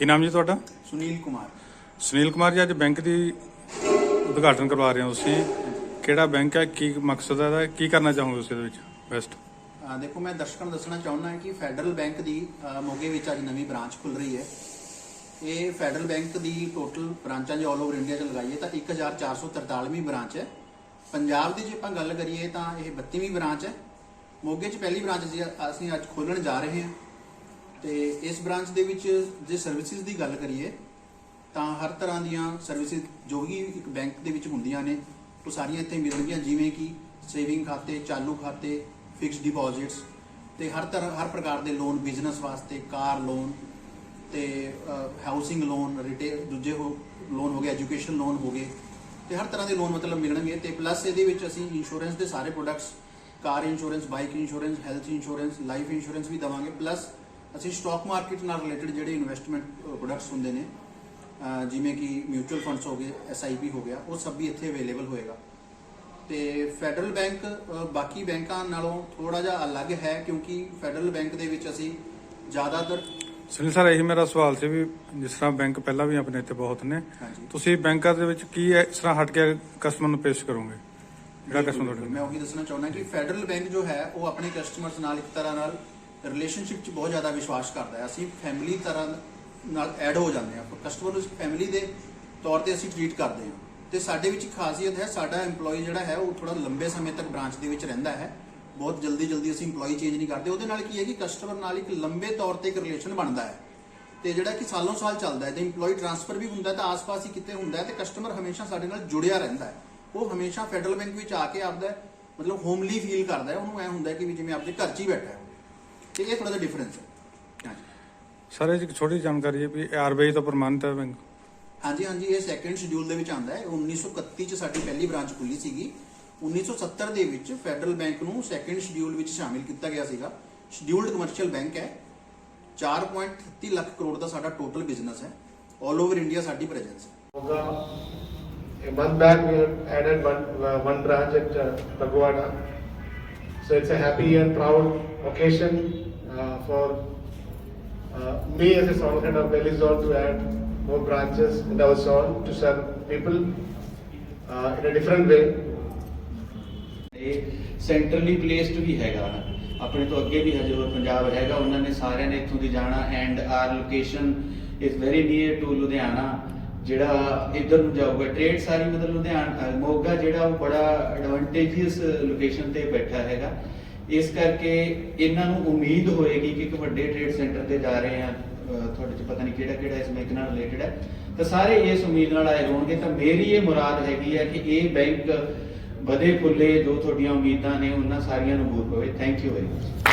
ਕੀ ਨਾਮ ਜੀ ਤੁਹਾਡਾ? ਸੁਨੀਲ ਕੁਮਾਰ। ਸੁਨੀਲ ਕੁਮਾਰ ਜੀ ਅੱਜ ਬੈਂਕ ਦੀ ਉਦਘਾਟਨ ਕਰਵਾ ਰਹੇ ਹੋ ਤੁਸੀਂ। ਕਿਹੜਾ ਬੈਂਕ ਹੈ? ਕੀ ਮਕਸਦ ਹੈ ਇਹਦਾ? ਕੀ ਕਰਨਾ ਚਾਹੋਗੇ ਤੁਸੀਂ ਇਹਦੇ ਵਿੱਚ? ਬੈਸਟ ਦੇਖੋ ਮੈਂ ਦਰਸ਼ਕਾਂ ਨੂੰ ਦੱਸਣਾ ਚਾਹੁੰਦਾ ਕਿ ਫੈਡਰਲ ਬੈਂਕ ਦੀ ਮੋਗੇ ਵਿੱਚ ਅੱਜ ਨਵੀਂ ਬ੍ਰਾਂਚ ਖੁੱਲ ਰਹੀ ਹੈ। ਇਹ ਫੈਡਰਲ ਬੈਂਕ ਦੀ ਟੋਟਲ ਬ੍ਰਾਂਚਾਂ ਜੇ ਆਲ ਓਵਰ ਇੰਡੀਆ ਚ ਲਗਾਈਏ ਤਾਂ 1443ਵੀਂ ਬ੍ਰਾਂਚ ਹੈ। ਪੰਜਾਬ ਦੀ ਜੇ ਆਪਾਂ ਗੱਲ ਕਰੀਏ ਤਾਂ ਇਹ 32ਵੀਂ ਬ੍ਰਾਂਚ ਹੈ। ਮੋਗੇ 'ਚ ਪਹਿਲੀ ਬ੍ਰਾਂਚ ਅਸੀਂ ਅੱਜ ਖੋਲਣ ਜਾ ਰਹੇ ਹਾਂ। ਤੇ ਇਸ ਬ੍ਰਾਂਚ ਦੇ ਵਿੱਚ ਜੇ ਸਰਵਿਸਿਜ਼ ਦੀ ਗੱਲ ਕਰੀਏ, ਤਾਂ ਹਰ ਤਰ੍ਹਾਂ ਦੀਆਂ ਸਰਵਿਸਿਜ਼ ਜੋ ਵੀ ਇੱਕ ਬੈਂਕ ਦੇ ਵਿੱਚ ਹੁੰਦੀਆਂ ਨੇ, ਉਹ ਸਾਰੀਆਂ ਇੱਥੇ ਮਿਲਣਗੀਆਂ, ਜਿਵੇਂ ਕਿ ਸੇਵਿੰਗ ਖਾਤੇ, ਚਾਲੂ ਖਾਤੇ ਫਿਕਸਡ ਡਿਪੋਜ਼ਿਟਸ ਤੇ ਹਰ ਤਰ੍ਹਾਂ, ਹਰ ਪ੍ਰਕਾਰ ਦੇ ਲੋਨ ਬਿਜ਼ਨਸ ਵਾਸਤੇ, ਕਾਰ ਲੋਨ ਤੇ ਹਾਊਸਿੰਗ ਲੋਨ ਰਿਟੇਲ ਦੂਜੇ ਹੋ ਲੋਨ ਹੋ ਗਏ ਐਜੂਕੇਸ਼ਨ ਲੋਨ ਹੋ ਗਏ, ਤੇ ਹਰ ਤਰ੍ਹਾਂ ਦੇ ਲੋਨ ਮਤਲਬ ਮਿਲਣਗੇ ਤੇ ਪਲੱਸ ਇਹਦੇ ਵਿੱਚ ਅਸੀਂ ਇੰਸ਼ੋਰੈਂਸ ਦੇ ਸਾਰੇ products car insurance bike insurance health insurance life insurance ਵੀ ਦਵਾਂਗੇ ਪਲੱਸ ਅਸੀਂ ਸਟਾਕ ਮਾਰਕੀਟ ਨਾਲ ਰਿਲੇਟਡ ਜਿਹੜੇ ਇਨਵੈਸਟਮੈਂਟ ਪ੍ਰੋਡਕਟਸ ਹੁੰਦੇ ਨੇ ਜਿਵੇਂ ਕਿ ਮਿਊਚੁਅਲ ਫੰਡਸ ਹੋ ਗਏ ਐਸਆਈਪੀ ਹੋ ਗਿਆ ਉਹ ਸਭ ਵੀ ਇੱਥੇ ਅਵੇਲੇਬਲ ਹੋਏਗਾ। ਤੇ ਫੈਡਰਲ ਬੈਂਕ ਬਾਕੀ ਬੈਂਕਾਂ ਨਾਲੋਂ ਥੋੜਾ ਜਿਹਾ ਅਲੱਗ ਹੈ ਕਿਉਂਕਿ ਫੈਡਰਲ ਬੈਂਕ ਦੇ ਵਿੱਚ ਅਸੀਂ ਜ਼ਿਆਦਾਤਰ ਸੁਨੀਲ ਸਰ ਇਹੀ ਮੇਰਾ ਸਵਾਲ ਸੀ ਵੀ ਜਿਸ ਤਰ੍ਹਾਂ ਬੈਂਕ ਪਹਿਲਾਂ ਵੀ ਆਪਣੇ ਇੱਥੇ ਬਹੁਤ ਨੇ ਤੁਸੀਂ ਬੈਂਕਾਂ ਦੇ ਵਿੱਚ ਕੀ ਇਸ ਤਰ੍ਹਾਂ ਹਟ ਕੇ ਕਸਟਮਰ ਨੂੰ ਪੇਸ਼ ਕਰੋਗੇ? ਜਿਹੜਾ ਕਸਟਮਰ ਮੈਂ ਉਹੀ ਦੱਸਣਾ ਚਾਹੁੰਦਾ ਕਿ ਫੈਡਰਲ ਬੈਂਕ ਜੋ ਹੈ ਉਹ ਆਪਣੇ ਕਸਟਮਰਸ ਨਾਲ ਇੱਕ ਤਰ੍ਹਾਂ ਨਾਲ ਰਿਲੇਸ਼ਨਸ਼ਿਪ 'ਚ ਬਹੁਤ ਜ਼ਿਆਦਾ ਵਿਸ਼ਵਾਸ ਕਰਦਾ ਹੈ। ਅਸੀਂ ਫੈਮਿਲੀ ਤਰ੍ਹਾਂ ਨਾਲ ਐਡ ਹੋ ਜਾਂਦੇ ਹਾਂ। ਕਸਟਮਰ ਨੂੰ ਫੈਮਿਲੀ ਦੇ ਤੌਰ ਤੇ ਅਸੀਂ ਟ੍ਰੀਟ ਕਰਦੇ ਹਾਂ। ਤੇ ਸਾਡੇ ਵਿੱਚ ਖਾਸੀਅਤ ਹੈ, ਸਾਡਾ EMPLOYE ਜਿਹੜਾ ਹੈ, ਉਹ ਥੋੜਾ ਲੰਬੇ ਸਮੇਂ ਤੱਕ ਬ੍ਰਾਂਚ ਦੇ ਵਿੱਚ ਰਹਿੰਦਾ ਹੈ। ਬਹੁਤ ਜਲਦੀ ਜਲਦੀ ਅਸੀਂ EMPLOYE ਚੇਂਜ ਨਹੀਂ ਕਰਦੇ। ਉਹਦੇ ਨਾਲ ਕੀ ਹੈ ਕਿ ਕਸਟਮਰ ਨਾਲ ਇੱਕ ਲੰਬੇ ਤੌਰ ਤੇ ਇੱਕ ਰਿਲੇਸ਼ਨ ਬਣਦਾ ਹੈ। ਤੇ ਜਿਹੜਾ ਕਿ ਸਾਲੋਂ ਸਾਲ ਚੱਲਦਾ ਹੈ, ਤੇ EMPLOYE ਟ੍ਰਾਂਸਫਰ ਵੀ ਹੁੰਦਾ ਤਾਂ ਆਸ-ਪਾਸ ਹੀ ਕਿਤੇ ਹੁੰਦਾ ਹੈ, ਤੇ ਕਸਟਮਰ ਹਮੇਸ਼ਾ ਸਾਡੇ ਨਾਲ ਜੁੜਿਆ ਰਹਿੰਦਾ ਹੈ। ਉਹ ਹਮੇਸ਼ਾ ਫੈਡਰਲ ਬੈਂਕ ਵਿੱਚ ਆ ਕੇ ਆਪਦਾ ਮਤਲਬ ਹੋਮਲੀ ਫੀਲ ਕਰਦਾ ਹੈ। ਉਹਨੂੰ ਐ ਹੁੰਦਾ ਕਿ ਵੀ ਜਿਵੇਂ ਆਪਦੇ ਘਰ 'ਚ ਹੀ ਬੈਠਾ ਹੈ। ਤੇ ਇਹ ਥੋੜਾ ਜਿਹਾ ਡਿਫਰੈਂਸ ਹੈ। ਹਾਂਜੀ। ਸਰ ਇਹ 'ਚ ਇੱਕ ਛੋਟੀ ਜਾਣਕਾਰੀ ਹੈ ਵੀ ਆਰਬੀਆਈ ਤੋਂ ਪ੍ਰਮਾਣਿਤ ਹੈ ਬੈਂਕ। ਹਾਂਜੀ ਹਾਂਜੀ ਇਹ ਸੈਕੰਡ ਸ਼ਡਿਊਲ ਦੇ ਵਿੱਚ ਆਂਦਾ ਹੈ। 1931 ਚ ਸਾਡੀ ਪਹਿਲੀ ਬ੍ਰਾਂਚ ਖੁੱਲੀ ਸੀਗੀ। 1970 ਦੇ ਵਿੱਚ ਫੈਡਰਲ ਬੈਂਕ ਨੂੰ ਸੈਕੰਡ ਸ਼ਡਿਊਲ ਵਿੱਚ ਸ਼ਾਮਿਲ ਕੀਤਾ ਗਿਆ ਸੀਗਾ। ਸ਼ਡਿਊਲਡ ਕਮਰਸ਼ੀਅਲ ਬੈਂਕ ਹੈ। 4.33 ਲੱਖ ਕਰੋੜ ਦਾ ਸਾਡਾ ਟੋਟਲ ਬਿਜ਼ਨਸ ਹੈ। 올 ਓਵਰ ਇੰਡੀਆ ਸਾਡੀ ਪ੍ਰੈਜ਼ੈਂਸ ਹੈ. A month back, we had added one, uh, one branch at uh, Bagwada. So it's a happy and proud occasion uh, for uh, me as a song head of Belizon to add more branches in our zone to serve people uh, in a different way. ਇਹ ਸੈਂਟਰਲੀ placed ਵੀ ਹੈਗਾ ਆਪਣੇ ਤੋਂ ਅੱਗੇ ਵੀ ਹਜੇ ਹੋਰ ਪੰਜਾਬ ਹੈਗਾ ਉਹਨਾਂ ਨੇ ਸਾਰਿਆਂ ਨੇ ਇੱਥੋਂ ਦੀ ਜਾਣਾ and our location is very near to Ludhiana ਜਿਹੜਾ ਇਧਰ ਨੂੰ ਜਾਊਗਾ ਟ੍ਰੇਡ ਸਾਰੀ ਮਤਲਬ ਲੁਧਿਆਣਾ ਮੋਗਾ ਜਿਹੜਾ ਉਹ ਬੜਾ ਐਡਵਾਂਟੇਜੀਅਸ ਲੋਕੇਸ਼ਨ ਤੇ ਬੈਠਾ ਹੈਗਾ। ਇਸ ਕਰਕੇ ਇਹਨਾਂ ਨੂੰ ਉਮੀਦ ਹੋਏਗੀ ਕਿ ਇੱਕ ਵੱਡੇ ਟ੍ਰੇਡ ਸੈਂਟਰ ਤੇ ਜਾ ਰਹੇ ਆ ਤੁਹਾਡੇ ਚ ਪਤਾ ਨਹੀਂ ਕਿਹੜਾ ਕਿਹੜਾ ਇਸ ਬੈਂਕ ਨਾਲ ਰਿਲੇਟਡ ਹੈ। ਤਾਂ ਸਾਰੇ ਇਸ ਉਮੀਦ ਨਾਲ ਆਏ ਹੋਣਗੇ। ਤਾਂ ਮੇਰੀ ਇਹ ਮੁਰਾਦ ਹੈਗੀ ਹੈ ਕਿ ਇਹ ਬੈਂਕ ਵਧੇ ਫੁੱਲੇ ਜੋ ਤੁਹਾਡੀਆਂ ਉਮੀਦਾਂ ਨੇ, ਉਹਨਾਂ ਸਾਰੀਆਂ ਨੂੰ ਪੂਰ ਪਵੇ ਥੈਂਕ ਯੂ ਵੈਰੀ ਮਚ